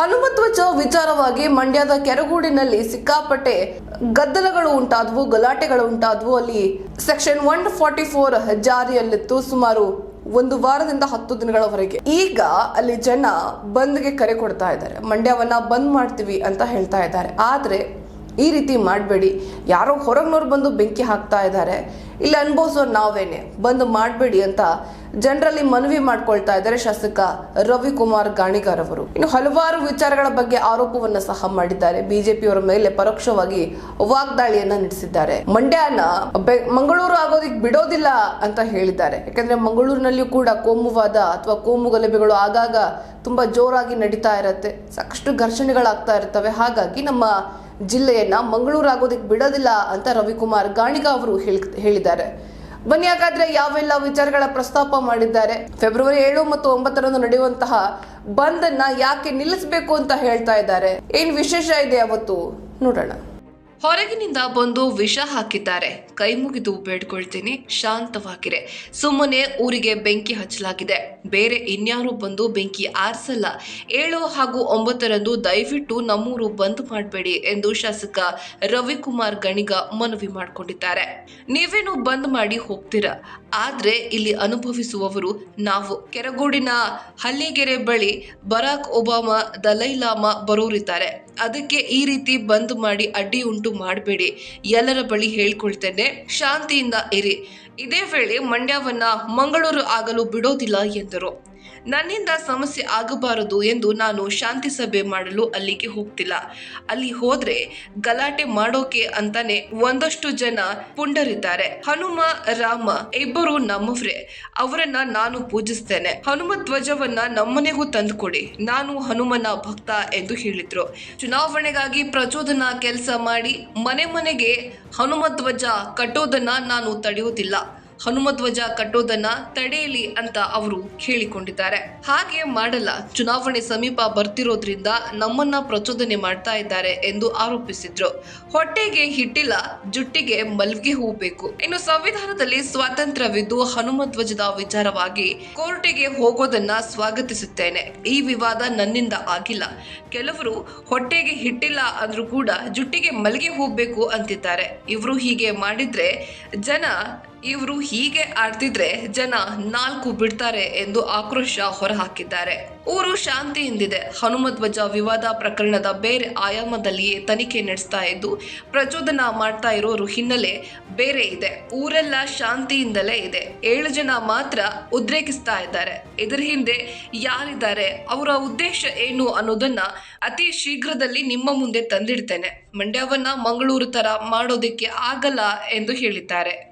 ಹನುಮಧ್ವಜ ವಿಚಾರವಾಗಿ ಮಂಡ್ಯದ ಕೆರಗೂಡಿನಲ್ಲಿ ಸಿಕ್ಕಾಪಟ್ಟೆ ಗದ್ದಲಗಳು ಉಂಟಾದವು, ಗಲಾಟೆಗಳು ಉಂಟಾದವು. ಅಲ್ಲಿ ಸೆಕ್ಷನ್ ಒನ್ ಫಾರ್ಟಿ ಫೋರ್ ಜಾರಿಯಲ್ಲಿತ್ತು ಸುಮಾರು ಒಂದು ವಾರದಿಂದ ಹತ್ತು ದಿನಗಳವರೆಗೆ. ಈಗ ಅಲ್ಲಿ ಜನ ಬಂದ್ಗೆ ಕರೆ ಕೊಡ್ತಾ ಇದ್ದಾರೆ. ಮಂಡ್ಯವನ್ನ ಬಂದ್ ಮಾಡ್ತೀವಿ ಅಂತ ಹೇಳ್ತಾ ಇದ್ದಾರೆ. ಆದ್ರೆ ಈ ರೀತಿ ಮಾಡಬೇಡಿ. ಯಾರೋ ಹೊರಗ್ನವ್ರು ಬಂದು ಬೆಂಕಿ ಹಾಕ್ತಾ ಇದ್ದಾರೆ. ಇಲ್ಲಿ, ಅನುಭವಿಸೋರು ನಾವೇನೆ. ಬಂದು ಮಾಡಬೇಡಿ ಅಂತ ಜನರಲ್ಲಿ ಮನವಿ ಮಾಡ್ಕೊಳ್ತಾ ಇದ್ದಾರೆ ಶಾಸಕ ರವಿಕುಮಾರ್ ಗಾಣಿಗಾರ್ ಅವರು. ಇನ್ನು ಹಲವಾರು ವಿಚಾರಗಳ ಬಗ್ಗೆ ಆರೋಪವನ್ನ ಸಹ ಮಾಡಿದ್ದಾರೆ. ಬಿಜೆಪಿಯವರ ಮೇಲೆ ಪರೋಕ್ಷವಾಗಿ ವಾಗ್ದಾಳಿಯನ್ನ ನಡೆಸಿದ್ದಾರೆ. ಮಂಡ್ಯನ ಮಂಗಳೂರು ಆಗೋದಿಕ್ ಬಿಡೋದಿಲ್ಲ ಅಂತ ಹೇಳಿದ್ದಾರೆ. ಯಾಕಂದ್ರೆ ಮಂಗಳೂರಿನಲ್ಲಿಯೂ ಕೂಡ ಕೋಮುವಾದ ಅಥವಾ ಕೋಮು ಗಲಭೆಗಳು ಆಗಾಗ ತುಂಬಾ ಜೋರಾಗಿ ನಡೀತಾ ಇರತ್ತೆ. ಸಾಕಷ್ಟು ಘರ್ಷಣೆಗಳಾಗ್ತಾ ಇರ್ತವೆ. ಹಾಗಾಗಿ ನಮ್ಮ ಜಿಲ್ಲೆಯನ್ನ ಮಂಗಳೂರು ಆಗೋದಕ್ಕೆ ಬಿಡೋದಿಲ್ಲ ಅಂತ ರವಿಕುಮಾರ್ ಗಾಣಿಗ ಅವರು ಹೇಳ್- ಹೇಳಿದ್ದಾರೆ. ಬನ್ನಿ ಹಾಗಾದ್ರೆ ಯಾವೆಲ್ಲ ವಿಚಾರಗಳ ಪ್ರಸ್ತಾಪ ಮಾಡಿದ್ದಾರೆ. ಫೆಬ್ರವರಿ ಏಳು ಮತ್ತು ಒಂಬತ್ತರಂದು ನಡೆಯುವಂತಹ ಬಂದ್ ಯಾಕೆ ನಿಲ್ಲಿಸಬೇಕು ಅಂತ ಹೇಳ್ತಾ ಇದ್ದಾರೆ. ಏನ್ ವಿಶೇಷ ಇದೆ ಅವತ್ತು? ನೋಡೋಣ. ಹೊರಗಿನಿಂದ ಬಂದು ವಿಷ ಹಾಕಿದ್ದಾರೆ. ಕೈ ಮುಗಿದು ಬೇಡ್ಕೊಳ್ತೀನಿ, ಶಾಂತವಾಗಿರೆ. ಸುಮ್ಮನೆ ಊರಿಗೆ ಬೆಂಕಿ ಹಚ್ಚಲಾಗಿದೆ. ಬೇರೆ ಇನ್ಯಾರು ಬಂದು ಬೆಂಕಿ ಆರಿಸಲ್ಲ. ಏಳು ಹಾಗೂ ಒಂಬತ್ತರಂದು ದಯವಿಟ್ಟು ನಮ್ಮೂರು ಬಂದ್ ಮಾಡಬೇಡಿ ಎಂದು ಶಾಸಕ ರವಿಕುಮಾರ್ ಗಣಿಗ ಮನವಿ ಮಾಡಿಕೊಂಡಿದ್ದಾರೆ. ನೀವೇನು ಬಂದ್ ಮಾಡಿ ಹೋಗ್ತೀರಾ? ಆದ್ರೆ ಇಲ್ಲಿ ಅನುಭವಿಸುವವರು ನಾವು. ಕೆರಗೋಡಿನ ಹಲ್ಲಿಗೆರೆ ಬಳಿ ಬರಾಕ್ ಒಬಾಮಾ ದಲೈಲಾಮಾ ಬರೋರಿದ್ದಾರೆ. ಅದಕ್ಕೆ ಈ ರೀತಿ ಬಂದ್ ಮಾಡಿ ಅಡ್ಡಿ ಉಂಟು ಮಾಡಬೇಡಿ. ಎಲ್ಲರ ಬಳಿ ಹೇಳ್ಕೊಳ್ತೇನೆ. ಶಾಂತಿಯಿಂದ ಇರಿ. ಇದೇ ವೇಳೆ ಮಂಡ್ಯವನ್ನ ಮಂಗಳೂರು ಆಗಲು ಬಿಡೋದಿಲ್ಲ ಎಂದರು. ನನ್ನಿಂದ ಸಮಸ್ಯೆ ಆಗಬಾರದು ಎಂದು ನಾನು ಶಾಂತಿ ಸಭೆ ಮಾಡಲು ಅಲ್ಲಿಗೆ ಹೋಗ್ತಿಲ್ಲ. ಅಲ್ಲಿ ಹೋದ್ರೆ ಗಲಾಟೆ ಮಾಡೋಕೆ ಅಂತಾನೆ ಒಂದಷ್ಟು ಜನ ಪುಂಡರಿದ್ದಾರೆ. ಹನುಮ, ರಾಮ ಇಬ್ಬರು ನಮ್ಮವ್ರೆ. ಅವರನ್ನ ನಾನು ಪೂಜಿಸ್ತೇನೆ. ಹನುಮ ಧ್ವಜವನ್ನ ನಮ್ಮನೆಗೂ ತಂದುಕೊಡಿ. ನಾನು ಹನುಮನ ಭಕ್ತ ಎಂದು ಹೇಳಿದ್ರು. ಚುನಾವಣೆಗಾಗಿ ಪ್ರಚೋದನಾ ಕೆಲಸ ಮಾಡಿ ಮನೆ ಮನೆಗೆ ಹನುಮ ಧ್ವಜ ಕಟ್ಟೋದನ್ನ ನಾನು ತಡೆಯೋದಿಲ್ಲ ಹನುಮಧ್ವಜ ಕಟ್ಟೋದನ್ನ ತಡೆಯಲಿ ಅಂತ ಅವರು ಕೇಳಿಕೊಂಡಿದ್ದಾರೆ ಹಾಗೆ ಮಾಡಲ್ಲ. ಚುನಾವಣೆ ಸಮೀಪ ಬರ್ತಿರೋದ್ರಿಂದ ನಮ್ಮನ್ನ ಪ್ರಚೋದನೆ ಮಾಡ್ತಾ ಇದ್ದಾರೆ ಎಂದು ಆರೋಪಿಸಿದ್ರು. ಹೊಟ್ಟೆಗೆ ಹಿಟ್ಟಿಲ್ಲ, ಜುಟ್ಟಿಗೆ ಮಲ್ಗೆ ಹೂ ಬೇಕು. ಇನ್ನು ಸಂವಿಧಾನದಲ್ಲಿ ಸ್ವಾತಂತ್ರ್ಯವಿದ್ದು ಹನುಮಧ್ವಜದ ವಿಚಾರವಾಗಿ ಕೋರ್ಟಿಗೆ ಹೋಗೋದನ್ನ ಸ್ವಾಗತಿಸುತ್ತೇನೆ. ಈ ವಿವಾದ ನನ್ನಿಂದ ಆಗಿಲ್ಲ. ಕೆಲವರು ಹೊಟ್ಟೆಗೆ ಹಿಟ್ಟಿಲ್ಲ ಅಂದ್ರೂ ಕೂಡ ಜುಟ್ಟಿಗೆ ಮಲ್ಗೆ ಹೋಗ್ಬೇಕು ಅಂತಿದ್ದಾರೆ. ಇವರು ಹೀಗೆ ಮಾಡಿದ್ರೆ ಜನ ಇವರು ಹೀಗೆ ಆಡ್ತಿದ್ರೆ ಜನ ನಾಲ್ಕು ಬಿಡ್ತಾರೆ ಎಂದು ಆಕ್ರೋಶ ಹೊರಹಾಕಿದ್ದಾರೆ. ಊರು ಶಾಂತಿಯಿಂದಿದೆ ಹನುಮಧ್ವಜ ವಿವಾದ ಪ್ರಕರಣದ ಬೇರೆ ಆಯಾಮದಲ್ಲಿಯೇ ತನಿಖೆ ನಡೆಸ್ತಾ ಇದ್ದು, ಪ್ರಚೋದನಾ ಮಾಡ್ತಾ ಇರೋರು ಹಿನ್ನೆಲೆ ಬೇರೆ ಇದೆ. ಊರೆಲ್ಲ ಶಾಂತಿಯಿಂದಲೇ ಇದೆ. ಏಳು ಜನ ಮಾತ್ರ ಉದ್ರೇಕಿಸ್ತಾ ಇದ್ದಾರೆ. ಇದರ ಹಿಂದೆ ಯಾರಿದ್ದಾರೆ? ಅವರ ಉದ್ದೇಶ ಏನು ಅನ್ನೋದನ್ನ ಅತಿ ಶೀಘ್ರದಲ್ಲಿ ನಿಮ್ಮ ಮುಂದೆ ತಂದಿಡ್ತೇನೆ. ಮಂಡ್ಯವನ್ನ ಮಂಗಳೂರು ತರ ಮಾಡೋದಕ್ಕೆ ಆಗಲ್ಲ ಎಂದು ಹೇಳಿದ್ದಾರೆ.